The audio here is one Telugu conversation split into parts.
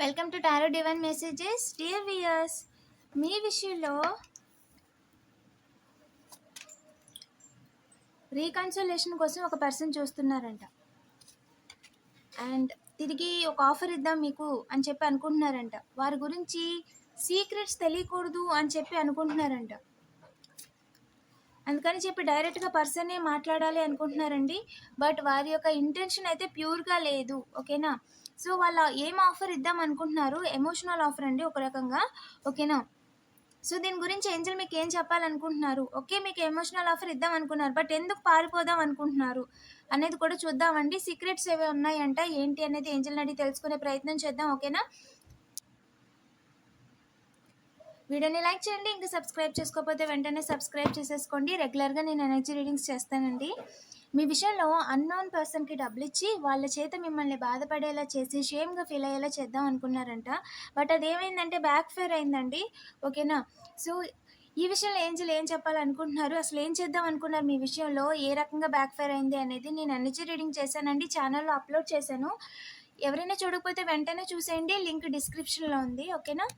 Welcome to tarot divine messages dear viewers మీ విషయంలో రీకన్సలేషన్ కోసం ఒక పర్సన్ చూస్తున్నారంట. అండ్ తిరిగి ఒక ఆఫర్ ఇద్దాం మీకు అని చెప్పి అనుకుంటున్నారంట. వారి గురించి సీక్రెట్స్ తెలియకూడదు అని చెప్పి అనుకుంటున్నారంట. అందుకని చెప్పి డైరెక్ట్గా పర్సనే మాట్లాడాలి అనుకుంటున్నారండి. బట్ వారి యొక్క ఇంటెన్షన్ అయితే ప్యూర్గా లేదు. ఓకేనా సో వాళ్ళ ఏం ఆఫర్ ఇద్దాం అనుకుంటున్నారు? ఎమోషనల్ ఆఫర్ అండి ఒక రకంగా. ఓకేనా? సో దీని గురించి ఏంజల్ మీకు ఏం చెప్పాలనుకుంటున్నారు? ఓకే మీకు ఎమోషనల్ ఆఫర్ ఇద్దాం అనుకున్నారు బట్ ఎందుకు పారిపోదాం అనుకుంటున్నారు అనేది కూడా చూద్దామండి. సీక్రెట్స్ ఏవి ఉన్నాయంట ఏంటి అనేది ఏంజల్ అడిగి తెలుసుకునే ప్రయత్నం చేద్దాం ఓకేనా? వీడియోని లైక్ చేయండి ఇంకా సబ్స్క్రైబ్ చేసుకోకపోతే వెంటనే సబ్స్క్రైబ్ చేసేసుకోండి. రెగ్యులర్గా నేను ఎనర్జీ రీడింగ్స్ చేస్తానండి. మీ విషయంలో అన్నోన్ పర్సన్కి డబ్బులు ఇచ్చి వాళ్ళ చేత మిమ్మల్ని బాధపడేలా చేసి షేమ్గా ఫీల్ అయ్యేలా చేద్దాం అనుకున్నారంట. బట్ అది ఏమైందంటే బ్యాక్ ఫైర్ అయిందండి ఓకేనా సో ఈ విషయంలో ఏంజల్ ఏం చెప్పాలనుకుంటున్నారు? అసలు ఏం చేద్దాం అనుకున్నారు మీ విషయంలో? ఏ రకంగా బ్యాక్ ఫైర్ అయింది అనేది నేను ఎనర్జీ రీడింగ్ చేశానండి ఛానల్లో అప్లోడ్ చేశాను. ఎవరైనా చూడకపోతే వెంటనే చూసేయండి లింక్ డిస్క్రిప్షన్లో ఉంది. ఓకేనా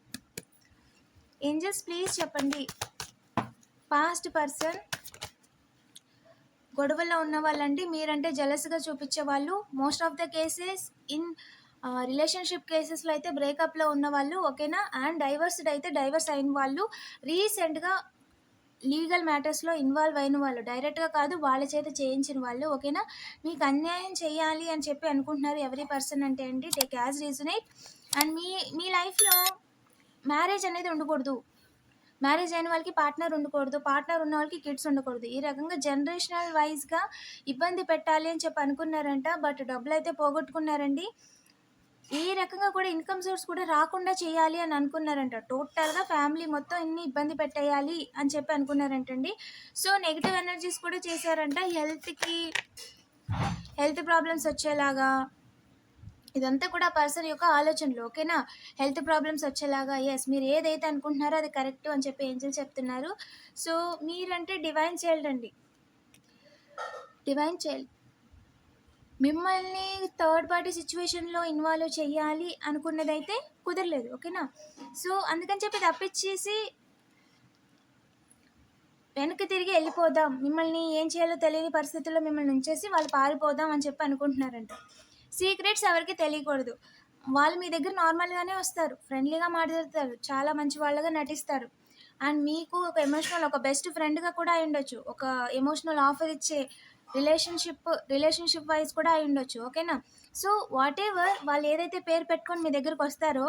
ఏంజల్స్ ప్లీజ్ చెప్పండి. పాస్ట్ పర్సన్ గొడవల్లో ఉన్న వాళ్ళండి మీరంటే జలస్గా చూపించే వాళ్ళు. Most of the cases in relationship కేసెస్లో అయితే బ్రేకప్లో ఉన్న వాళ్ళు ఓకేనా? అండ్ డైవర్స్డ్ అయితే డైవర్స్ అయిన వాళ్ళు రీసెంట్గా లీగల్ మ్యాటర్స్లో ఇన్వాల్వ్ అయిన వాళ్ళు డైరెక్ట్గా కాదు వాళ్ళ చేత చేయించిన వాళ్ళు ఓకేనా? మీకు అన్యాయం చేయాలి అని చెప్పి అనుకుంటున్నారు ఎవరీ పర్సన్ అంటే అండి. టేక్ యాజ్ రీజనేట్ అండ్ మీ మీ లైఫ్లో మ్యారేజ్ అనేది ఉండకూడదు. మ్యారేజ్ అయిన వాళ్ళకి పార్ట్నర్ ఉండకూడదు పార్ట్నర్ ఉన్న వాళ్ళకి కిడ్స్ ఉండకూడదు. ఈ రకంగా జనరేషనల్ వైజ్గా ఇబ్బంది పెట్టాలి అని చెప్పి అనుకున్నారంట బట్ డబ్బులు అయితే పోగొట్టుకున్నారండి. ఏ రకంగా కూడా ఇన్కమ్ సోర్స్ కూడా రాకుండా చేయాలి అని అనుకున్నారంట. టోటల్గా ఫ్యామిలీ మొత్తం ఇన్ని ఇబ్బంది పెట్టేయాలి అని చెప్పి అనుకున్నారంటండి. సో నెగిటివ్ ఎనర్జీస్ కూడా చేశారంట. హెల్త్కి హెల్త్ ప్రాబ్లమ్స్ వచ్చేలాగా ఇదంతా కూడా పర్సన్ యొక్క ఆలోచనలు ఓకేనా? హెల్త్ ప్రాబ్లమ్స్ వచ్చేలాగా ఎస్ మీరు ఏదైతే అనుకుంటున్నారో అది కరెక్ట్ అని చెప్పి ఏంజల్ చెప్తున్నారు. సో మీరంటే డివైన్ చైల్డ్ అండి. Divine child. మిమ్మల్ని థర్డ్ పార్టీ సిచ్యువేషన్లో ఇన్వాల్వ్ చేయాలి అనుకున్నదైతే కుదరలేదు ఓకేనా? సో అందుకని చెప్పి తప్పించేసి వెనక్కి తిరిగి వెళ్ళిపోదాం. మిమ్మల్ని ఏం చేయాలో తెలియని పరిస్థితుల్లో మిమ్మల్ని ఉంచేసి వాళ్ళు పారిపోదాం అని చెప్పి అనుకుంటున్నారంట. సీక్రెట్స్ ఎవరికి తెలియకూడదు. వాళ్ళు మీ దగ్గర నార్మల్గానే వస్తారు. ఫ్రెండ్లీగా మాట్లాడతారు. చాలా మంచి వాళ్ళగా నటిస్తారు. అండ్ మీకు ఒక ఎమోషనల్ ఒక బెస్ట్ ఫ్రెండ్గా కూడా అయి ఉండొచ్చు. ఒక ఎమోషనల్ ఆఫర్ ఇచ్చే రిలేషన్షిప్ రిలేషన్షిప్ వైజ్ కూడా అయి ఉండొచ్చు. ఓకేనా? సో వాట్ ఎవర్ వాళ్ళు ఏదైతే పేరు పెట్టుకొని మీ దగ్గరకు వస్తారో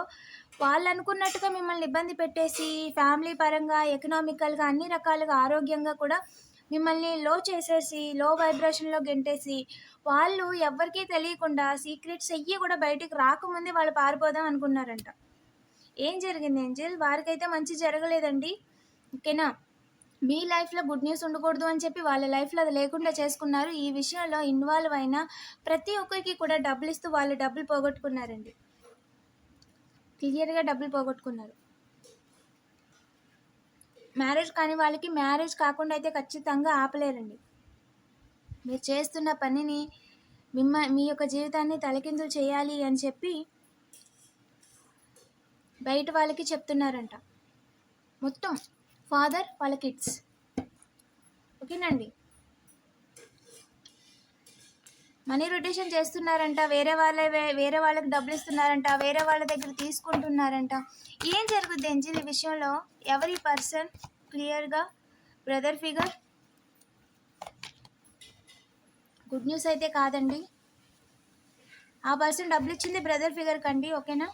వాళ్ళు అనుకున్నట్టుగా మిమ్మల్ని ఇబ్బంది పెట్టేసి ఫ్యామిలీ పరంగా ఎకనామికల్గా అన్ని రకాలుగా ఆరోగ్యంగా కూడా మిమ్మల్ని లో చేసేసి లో వైబ్రేషన్లో గెంటేసి వాళ్ళు ఎవరికీ తెలియకుండా సీక్రెట్స్ అయ్యి కూడా బయటికి రాకముందే వాళ్ళు పారిపోదాం అనుకున్నారంట. ఏం జరిగింది ఏంజిల్? వారికైతే మంచి జరగలేదండి. ఓకేనా? మీ లైఫ్లో గుడ్ న్యూస్ ఉండకూడదు అని చెప్పి వాళ్ళ లైఫ్లో అది లేకుండా చేసుకున్నారు. ఈ విషయంలో ఇన్వాల్వ్ అయిన ప్రతి ఒక్కరికి కూడా డబ్బులు ఇస్తూ వాళ్ళు డబ్బులు పోగొట్టుకున్నారండి. క్లియర్గా డబ్బులు పోగొట్టుకున్నారు. మ్యారేజ్ కాని వాళ్ళకి మ్యారేజ్ కాకుండా అయితే ఖచ్చితంగా ఆపలేరండి. మీరు చేస్తున్న పనిని మిమ్మ మీ యొక్క జీవితాన్ని తలకిందులు చేయాలి అని చెప్పి బయట వాళ్ళకి చెప్తున్నారంట. మొత్తం ఫాదర్ వాళ్ళ కిడ్స్. ఓకేనండి మనీ రొటేషన్ చేస్తున్నారంట వేరే వాళ్ళ వేరే వాళ్ళకి డబ్బులు ఇస్తున్నారంట వేరే వాళ్ళ దగ్గర తీసుకుంటున్నారంట. ఏం జరుగుద్ది ఎంజిల్ విషయంలో? ఎవరి పర్సన్ క్లియర్గా? Brother figure? గుడ్ న్యూస్ అయితే కాదండి. ఆ పర్సన్ డబ్బులు ఇచ్చింది బ్రదర్ ఫిగర్ కండి ఓకేనా?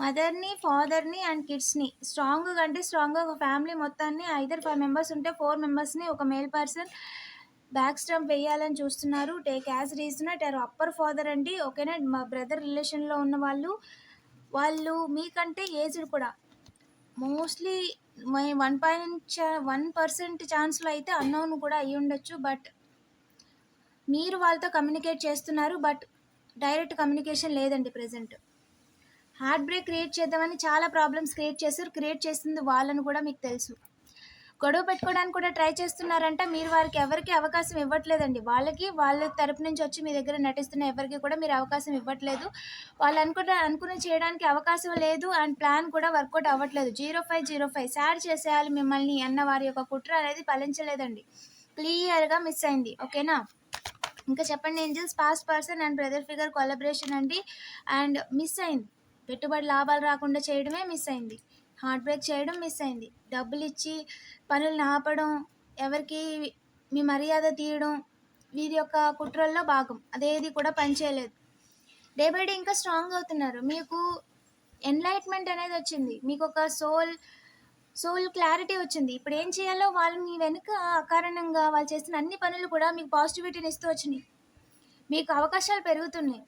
మదర్ని ఫాదర్ని అండ్ కిడ్స్ని. స్ట్రాంగ్ అంటే స్ట్రాంగ్గా ఒక ఫ్యామిలీ మొత్తాన్ని ఐదర్ ఫైవ్ మెంబర్స్ ఉంటే ఫోర్ మెంబర్స్ని ఒక మేల్ పర్సన్ బ్యాక్ స్టంప్ వేయాలని చూస్తున్నారు. Take as reason at upper father అండి. ఓకేనా? మా బ్రదర్ రిలేషన్లో ఉన్న వాళ్ళు వాళ్ళు మీకంటే ఏజ్డ్ కూడా. Mostly one point one percent ఛాన్స్లో అయితే అన్నోన్ కూడా అయ్యి ఉండొచ్చు. బట్ మీరు వాళ్ళతో కమ్యూనికేట్ చేస్తున్నారు. బట్ డైరెక్ట్ కమ్యూనికేషన్ లేదండి ప్రజెంట్. హార్ట్ బ్రేక్ క్రియేట్ చేద్దామని చాలా ప్రాబ్లమ్స్ క్రియేట్ చేశారు. క్రియేట్ చేస్తుంది వాళ్ళని కూడా మీకు తెలుసు. గొడవ పెట్టుకోవడానికి కూడా ట్రై చేస్తున్నారంటే. మీరు వారికి ఎవరికి అవకాశం ఇవ్వట్లేదండి. వాళ్ళకి వాళ్ళ తరపు నుంచి వచ్చి మీ దగ్గర నటిస్తున్న ఎవరికి కూడా మీరు అవకాశం ఇవ్వట్లేదు. వాళ్ళు అనుకుంటే అనుకుని చేయడానికి అవకాశం లేదు అండ్ ప్లాన్ కూడా వర్కౌట్ అవ్వట్లేదు. Zero five zero five. Sad చేసేయాలి మిమ్మల్ని అన్న వారి యొక్క కుట్ర అనేది ఫలించలేదండి. క్లియర్గా మిస్ అయింది. ఓకేనా? ఇంకా చెప్పండి angels past person and brother figure collaboration అండి. అండ్ మిస్ అయింది. పెట్టుబడి లాభాలు రాకుండా చేయడమే మిస్ అయింది. హార్ట్ బ్రేక్ చేయడం మిస్ అయింది. డబ్బులు ఇచ్చి పనులు ఆపడం ఎవరికి మీ మర్యాద తీయడం వీరి యొక్క కుట్రల్లో భాగం. అదేది కూడా పనిచేయలేదు డే బై డే ఇంకా స్ట్రాంగ్ అవుతున్నారు. మీకు ఎన్లైట్మెంట్ అనేది వచ్చింది. మీకు ఒక సోల్ సోల్ క్లారిటీ వచ్చింది. ఇప్పుడు ఏం చేయాలో వాళ్ళు మీ వెనుక అకారణంగా వాళ్ళు చేసిన అన్ని పనులు కూడా మీకు పాజిటివిటీని ఇస్తూ వచ్చినాయి. మీకు అవకాశాలు పెరుగుతున్నాయి.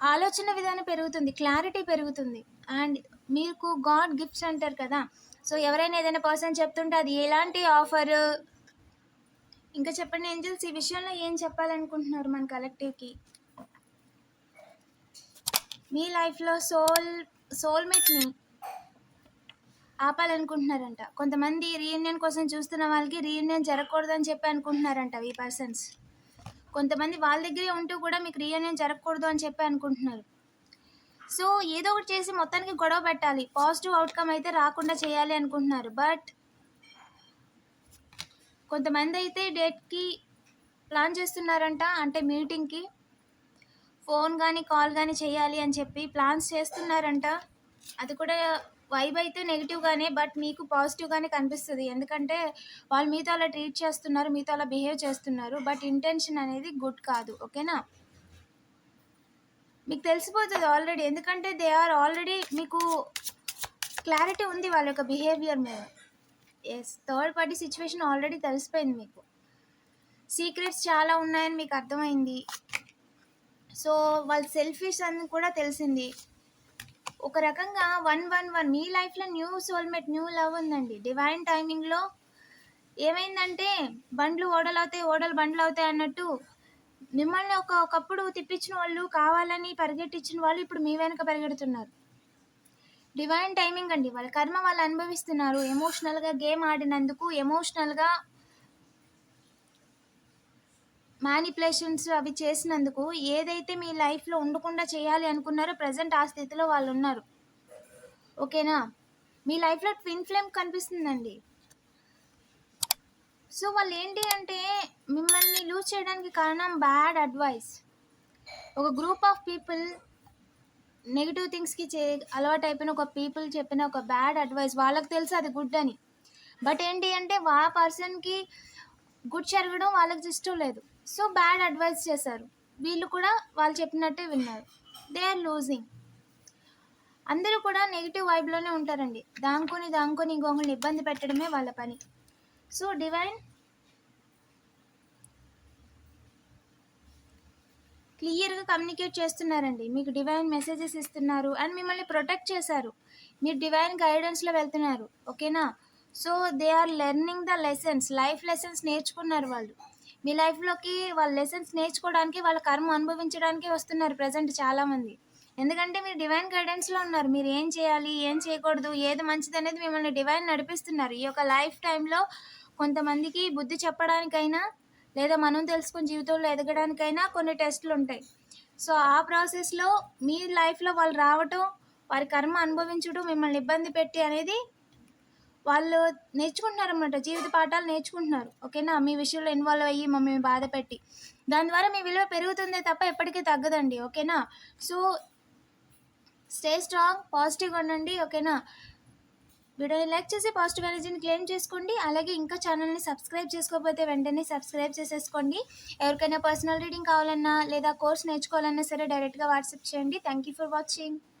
ఆలోచన విధానం పెరుగుతుంది క్లారిటీ పెరుగుతుంది. అండ్ మీకు గాడ్ గిఫ్ట్స్ అంటారు కదా సో ఎవరైనా ఏదైనా పర్సన్ చెప్తుంటే అది ఎలాంటి ఆఫర్ ఇంకా చెప్పండి ఏంజల్స్ ఈ విషయంలో ఏం చెప్పాలనుకుంటున్నారు మన కలెక్టివ్కి మీ లైఫ్లో సోల్ సోల్మేట్ని ఆపాలనుకుంటున్నారంట. కొంతమంది రీయూనియన్ కోసం చూస్తున్న వాళ్ళకి రీయూనియన్ జరగకూడదని చెప్పి అనుకుంటున్నారంట ఈ పర్సన్స్ కొంతమంది వాళ్ళ దగ్గరే ఉంటూ కూడా మీకు రీయూనియన్ జరగకూడదు అని చెప్పి అనుకుంటున్నారు. సో ఏదో ఒకటి చేసి మొత్తానికి గొడవ పెట్టాలి. పాజిటివ్ అవుట్కమ్ అయితే రాకుండా చేయాలి అనుకుంటున్నారు. బట్ కొంతమంది అయితే డేట్కి ప్లాన్ చేస్తున్నారంట. అంటే మీటింగ్కి ఫోన్ కానీ కాల్ కానీ చేయాలి అని చెప్పి ప్లాన్స్ చేస్తున్నారంట. అది కూడా వైబ్ అయితే నెగిటివ్గానే బట్ మీకు పాజిటివ్గానే కనిపిస్తుంది. ఎందుకంటే వాళ్ళు మీతో అలా ట్రీట్ చేస్తున్నారు మీతో అలా బిహేవ్ చేస్తున్నారు బట్ ఇంటెన్షన్ అనేది గుడ్ కాదు. ఓకేనా మీకు తెలిసిపోతుంది ఆల్రెడీ ఎందుకంటే దే ఆర్ ఆల్రెడీ మీకు క్లారిటీ ఉంది వాళ్ళ యొక్క బిహేవియర్ మీద. Yes third party situation already తెలిసిపోయింది మీకు. సీక్రెట్స్ చాలా ఉన్నాయని మీకు అర్థమైంది. సో వాళ్ళ సెల్ఫిష్ అని కూడా తెలిసింది. ఒక రకంగా వన్ వన్ వన్. మీ లైఫ్లో న్యూ సోల్మేట్ న్యూ లవ్ ఉందండి. డివైన్ టైమింగ్లో ఏమైందంటే బండ్లు ఓడలు అవుతాయి ఓడలు బండ్లు అవుతాయి అన్నట్టు మిమ్మల్ని ఒక ఒకప్పుడు తిప్పించిన వాళ్ళు కావాలని పరిగెట్టించిన వాళ్ళు ఇప్పుడు మీ వెనక పరిగెడుతున్నారు. డివైన్ టైమింగ్ అండి. వాళ్ళ కర్మ వాళ్ళు అనుభవిస్తున్నారు. ఎమోషనల్గా గేమ్ ఆడినందుకు ఎమోషనల్గా మ్యానిపులేషన్స్ అవి చేసినందుకు ఏదైతే మీ లైఫ్లో ఉండకుండా చేయాలి అనుకున్నారో ప్రజెంట్ ఆ స్థితిలో వాళ్ళు ఉన్నారు. ఓకేనా మీ లైఫ్లో ట్విన్ ఫ్లేమ్ కనిపిస్తుందండి. సో వాళ్ళు ఏంటి అంటే మిమ్మల్ని లూజ్ చేయడానికి కారణం బ్యాడ్ అడ్వైస్ ఒక గ్రూప్ ఆఫ్ పీపుల్ నెగిటివ్ థింగ్స్కి చే అలవాటు అయిపోయిన ఒక పీపుల్ చెప్పిన ఒక బ్యాడ్ అడ్వైస్ వాళ్ళకి తెలుసు అది గుడ్ అని. బట్ ఏంటి అంటే ఆ పర్సన్కి గుడ్ జరగడం వాళ్ళకి ఇష్టం లేదు. సో బ్యాడ్ అడ్వైస్ చేశారు. వీళ్ళు కూడా వాళ్ళు చెప్పినట్టే విన్నారు. They are losing. అందరూ కూడా నెగిటివ్ వైబ్లోనే ఉంటారండి. దాంకొని దాంకొని ఇంకొకరిని ఇబ్బంది పెట్టడమే వాళ్ళ పని. సో డివైన్ క్లియర్గా కమ్యూనికేట్ చేస్తున్నారండి. మీకు డివైన్ మెసేజెస్ ఇస్తున్నారు అండ్ మిమ్మల్ని ప్రొటెక్ట్ చేశారు. మీరు డివైన్ గైడెన్స్లో వెళ్తున్నారు. ఓకేనా? So they are learning the lessons. Life lessons నేర్చుకున్నారు వాళ్ళు. మీ లైఫ్లోకి వాళ్ళ లెసన్స్ నేర్చుకోవడానికి వాళ్ళ కర్మ అనుభవించడానికి వస్తున్నారు ప్రజెంట్ చాలామంది. ఎందుకంటే మీరు డివైన్ గైడెన్స్లో ఉన్నారు. మీరు ఏం చేయాలి ఏం చేయకూడదు ఏది మంచిది అనేది మిమ్మల్ని డివైన్ నడిపిస్తున్నారు. ఈ యొక్క లైఫ్ టైంలో కొంతమందికి బుద్ధి చెప్పడానికైనా లేదా మనం తెలుసుకుని జీవితంలో ఎదగడానికైనా కొన్ని టెస్ట్లు ఉంటాయి. సో ఆ ప్రాసెస్లో మీ లైఫ్లో వాళ్ళు రావటం వారి కర్మ అనుభవించడం మిమ్మల్ని ఇబ్బంది పెట్టి అనేది వాళ్ళు నేర్చుకుంటున్నారు అనమాట జీవిత పాఠాలు నేర్చుకుంటున్నారు. ఓకేనా? మీ విషయంలో ఇన్వాల్వ్ అయ్యి మమ్మల్ని బాధ పెట్టి. దాని ద్వారా మీ విలువ పెరుగుతుందే తప్ప ఎప్పటికీ తగ్గదండి. ఓకేనా? సో స్టే స్ట్రాంగ్ పాజిటివ్గా ఉండండి. ఓకేనా? వీడియోని లైక్ చేసి పాజిటివ్ ఎనర్జీని క్లెయిమ్ చేసుకోండి. అలాగే ఇంకా ఛానల్ని సబ్స్క్రైబ్ చేసుకోకపోతే వెంటనే సబ్స్క్రైబ్ చేసేసుకోండి. ఎవరికైనా పర్సనల్ రీడింగ్ కావాలన్నా లేదా కోర్స్ నేర్చుకోవాలన్నా సరే డైరెక్ట్గా వాట్సాప్ చేయండి. Thank you for watching